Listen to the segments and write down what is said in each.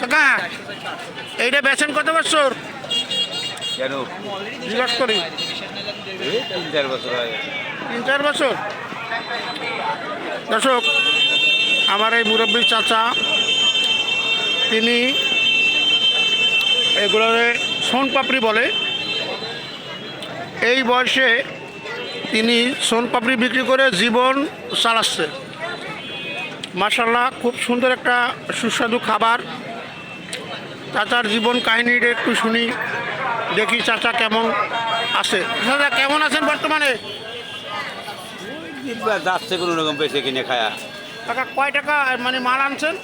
কাকা এইটা বেছেন কত বছর? কেন? জিজ্ঞাস করি। তিন চার বছর তিন চার বছর? দর্শক আমার এই মুরব্বী চাচা তিনি এগুলোরে সোন পাপড়ি বলে। এই বয়সে তিনি সোন পাপড়ি বিক্রি করে জীবন চালাচ্ছে। মাসাল্লাহ খুব সুন্দর একটা সুস্বাদু খাবার। চাচার জীবন কাহিনীটা একটু শুনি দেখি চাচা কেমন আছে। চাচা কেমন আছেন বর্তমানে? যাচ্ছে কোনো রকম বেঁচে কিনে খায়া। টাকা কয় টাকা মানে মাল আনছেন?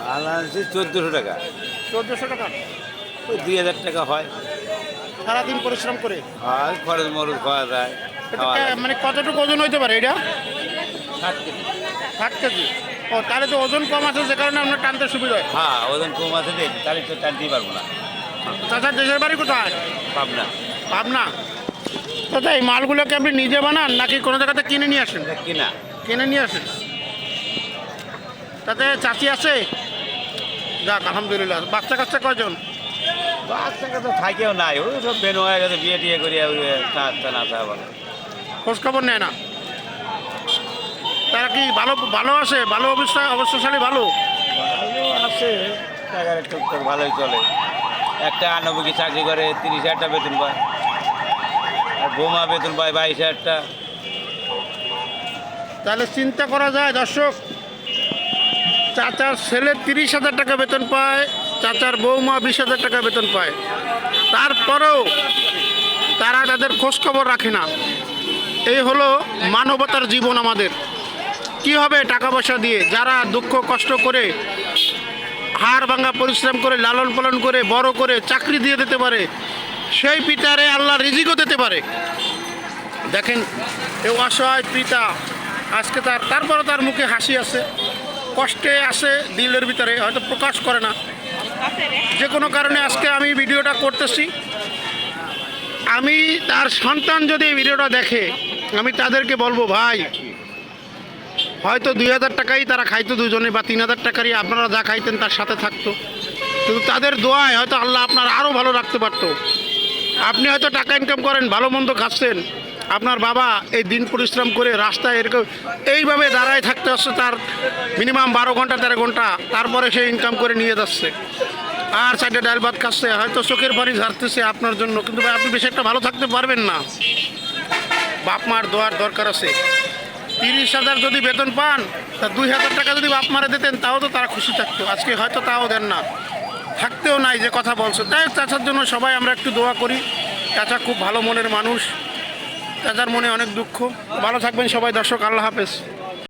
মাল আনছি চোদ্দোশো টাকা। চোদ্দোশো টাকা। ওই দুই হাজার টাকা হয়। সারাদিন পরিশ্রম করে? আর খরচ মরচ খাওয়া যায়। মানে কতটুকু ওজন হইতে পারে এটা? ষাট কেজি। ষাট কেজি। ও তাহলে তো ওজন কম আছে যে কারণে আপনার টানতে সুবিধা হয়। হ্যাঁ ওজন কম আছে যে তাহলে তো টানতেই পারব না। চাচার দেশের বাড়ি কোথায়? পাবনা। পাবনা। চাচা এই মালগুলোকে আপনি নিজে বানান নাকি কোনো জায়গাতে কিনে নিয়ে আসেন? কিনা? কিনে নিয়ে আসেন। তাতে চাচি আছে? যাক আলহামদুলিল্লাহ। বাচ্চা কাচ্চা কয়জন? বাচ্চাকে তো থাকেও নাই। ওই সব বেন হয়ে গেছে বিয়ে টিয়ে করিয়া খোঁজ খবর নেয় না? তারা কি ভালো ভালো আছে? ভালো অবস্থা অবস্থাশালী ভালো? ভালো আছে টাকার টুকটাক ভালোই চলে। একটা আনবকি চাকরি করে তিরিশ হাজার টাকা বেতন পায়। আর বোমা বেতন পায় বাইশ হাজার টাকা তাহলে চিন্তা করা যায় দর্শক। চাচার ছেলে তিরিশ হাজার টাকা বেতন পায় চাচার বৌমা বিশ হাজার টাকা বেতন পায়। তারপরেও তারা তাদের খোঁজখবর রাখে না। এই হলো মানবতার জীবন আমাদের। কি হবে টাকা পয়সা দিয়ে যারা দুঃখ কষ্ট করে হাড় ভাঙা পরিশ্রম করে, লালন পালন করে, বড় করে চাকরি দিয়ে দিতে পারে, সেই পিতারে আল্লাহ রিজিকও দিতে পারে। দেখেন এই অসহায় পিতা, আজকে তার তারপরে তার মুখে হাসি আছে, কষ্টে আছে দিলের ভিতরে, হয়তো প্রকাশ করে না। যে কোনো কারণে আজকে আমি ভিডিওটা করতেছি। আমি তার সন্তান যদি এই ভিডিওটা দেখে, আমি তাদেরকে বলব, ভাই হয়তো দুই হাজার টাকাই তারা খাইতো দুজনে বা তিন হাজার টাকারই আপনারা যা খাইতেন তার সাথে থাকতো। কিন্তু তাদের দোয়ায় হয়তো আল্লাহ আপনার আরও ভালো রাখতে পারতো। আপনি হয়তো টাকা ইনকাম করেন, ভালো মন্দ খাচ্ছেন। আপনার বাবা এই দিন পরিশ্রম করে রাস্তায় এরকম এইভাবে দাঁড়ায় থাকতে হচ্ছে, তার মিনিমাম বারো ঘণ্টা, তেরো ঘণ্টা, তারপরে সে ইনকাম করে নিয়ে যাচ্ছে। আর সাইডে ডাল ভাত খাচ্ছে, হয়তো চোখের পানি ঝাড়তেছে আপনার জন্য। কিন্তু আপনি বেশি একটা ভালো থাকতে পারবেন না। বাপ মার দোয়ার দরকার আছে। তিরিশ হাজার যদি বেতন পান, তা দুই হাজার টাকা যদি বাপ মারে দিতেন, তাও তো তারা খুশি থাকতো। আজকে হয়তো তাও দেন না। থাকতেও নাই যে কথা বলছে। তাই চাচার জন্য সবাই আমরা একটু দোয়া করি। চাচা খুব ভালো মনের মানুষ। চাচার মনে অনেক দুঃখ। ভালো থাকবেন সবাই। দর্শক, আল্লাহ হাফেজ।